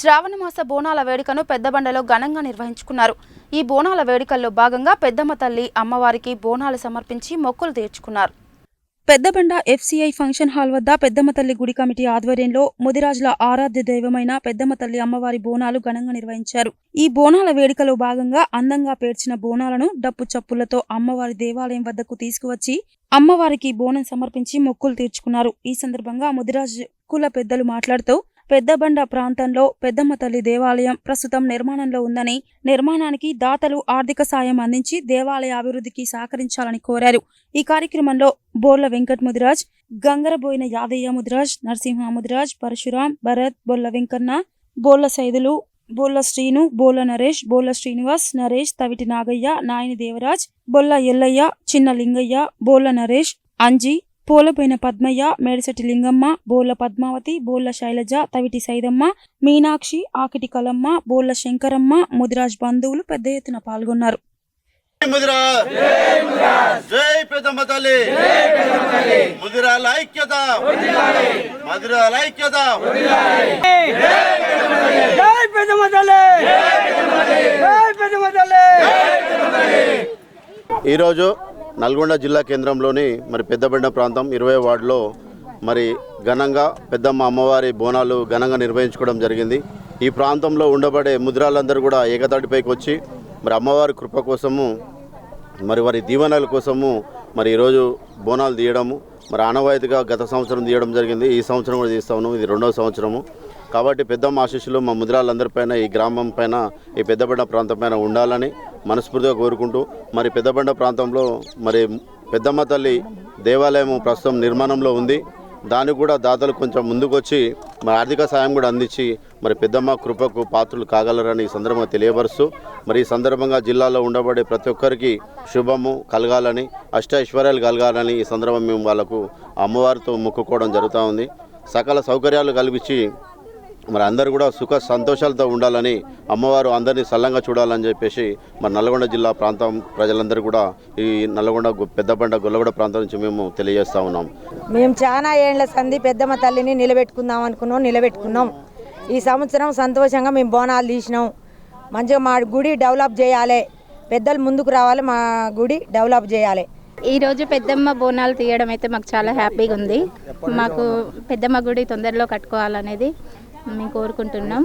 శ్రావణమాస బోనాల వేడుకను పెద్దబండలో ఘనంగా నిర్వహించుకున్నారు. ఈ బోనాల వేడుకల్లో భాగంగా పెద్దమ్మ తల్లి అమ్మవారికి బోనాలు సమర్పించి మొక్కులు తీర్చుకున్నారు. పెద్దబండ ఎఫ్సిఐ ఫంక్షన్ హాల్ వద్ద పెద్దమ్మ తల్లి గుడి కమిటీ ఆధ్వర్యంలో ముదిరాజుల ఆరాధ్య దైవమైన పెద్దమ్మ తల్లి అమ్మవారి బోనాలు ఘనంగా నిర్వహించారు. ఈ బోనాల వేడుకలో భాగంగా అందంగా పేర్చిన బోనాలను డప్పు చప్పులతో అమ్మవారి దేవాలయం వద్దకు తీసుకువచ్చి అమ్మవారికి బోనం సమర్పించి మొక్కులు తీర్చుకున్నారు. ఈ సందర్భంగా ముదిరాజు కుల పెద్దలు మాట్లాడుతూ పెద్దబండ ప్రాంతంలో పెద్దమ్మ తల్లి దేవాలయం ప్రస్తుతం నిర్మాణంలో ఉందని నిర్మాణానికి దాతలు ఆర్థిక సాయం అందించి దేవాలయ అభివృద్ధికి సహకరించాలని కోరారు. ఈ కార్యక్రమంలో బోర్ల వెంకట్ ముదిరాజ్ గంగరబోయిన యాదయ్య ముదిరాజ్ నరసింహ ముదిరాజ్ పరశురాం భరత్ బొల్ల వెంకన్న బోర్ల సైదులు బోర్ల శ్రీను బోర్ల నరేష్ బోళ్ళ శ్రీనివాస్ నరేష్ తవిటి నాగయ్య నాయని దేవరాజ్ బొల్ల ఎల్లయ్య చిన్న లింగయ్య బోల్ల నరేష్ అంజి పోలపోయిన పద్మయ్య మేడిశెట్టి లింగమ్మ బోర్ల పద్మావతి బోర్ల శైలజ తవిటి సైదమ్మ మీనాక్షి ఆకిటి కలమ్మ బోర్ల శంకరమ్మ ముదిరాజ్ బంధువులు పెద్ద ఎత్తున పాల్గొన్నారు. ఈరోజు నల్గొండ జిల్లా కేంద్రంలోని మరి పెద్దబెండ ప్రాంతం. ఇరవై వార్డులో మరి ఘనంగా పెద్దమ్మ అమ్మవారి బోనాలు ఘనంగా నిర్వహించుకోవడం జరిగింది. ఈ ప్రాంతంలో ఉండబడే ముద్రాలందరూ కూడా ఏకతాటిపైకి వచ్చి మరి అమ్మవారి కృప కోసము మరి వారి దీవెనల కోసము మరి ఈరోజు బోనాలు తీయడము మరి ఆనవాయితీగా గత సంవత్సరం తీయడం జరిగింది. ఈ సంవత్సరం కూడా తీస్తాము ఇది రెండవ సంవత్సరము. కాబట్టి పెద్దమ్మ ఆశీస్సులు మా ముద్రాలందరిపైన ఈ గ్రామం పైన ఈ పెద్దపడ్డ ప్రాంతం పైన ఉండాలని మనస్ఫూర్తిగా కోరుకుంటూ మరి పెద్దబండ ప్రాంతంలో మరి పెద్దమ్మ తల్లి దేవాలయం ప్రస్తుతం నిర్మాణంలో ఉంది. దానికి కూడా దాతలు కొంచెం ముందుకొచ్చి మరి ఆర్థిక సాయం కూడా అందించి మరి పెద్దమ్మ కృపకు పాత్రలు కాగలరని ఈ సందర్భంగా తెలియపరుస్తూ మరి ఈ సందర్భంగా జిల్లాలో ఉండబడే ప్రతి ఒక్కరికి శుభము కలగాలని అష్ట ఐశ్వర్యాలు కలగాలని ఈ సందర్భం మేము వాళ్ళకు అమ్మవారితో మొక్కుకోవడం జరుగుతూ ఉంది. సకల సౌకర్యాలు కల్పించి మరి అందరూ కూడా సుఖ సంతోషాలతో ఉండాలని అమ్మవారు అందరినీ సల్లంగా చూడాలని చెప్పేసి మరి నల్గొండ జిల్లా ప్రాంతం ప్రజలందరూ కూడా ఈ నల్గొండ పెద్దబండ గొల్లగూడ ప్రాంతం నుంచి మేము తెలియజేస్తా ఉన్నాం. మేము చాలా ఏళ్ళ సంధి పెద్దమ్మ తల్లిని నిలబెట్టుకుందాం అనుకున్నాం నిలబెట్టుకున్నాం. ఈ సంవత్సరం సంతోషంగా మేము బోనాలు తీసినాం. మంచిగా మా గుడి డెవలప్ చేయాలి. పెద్దలు ముందుకు రావాలి మా గుడి డెవలప్ చేయాలి. ఈరోజు పెద్దమ్మ బోనాలు తీయడం అయితే మాకు చాలా హ్యాపీగా ఉంది. మాకు పెద్దమ్మ గుడి తొందరలో కట్టుకోవాలనేది మేము కోరుకుంటున్నాం.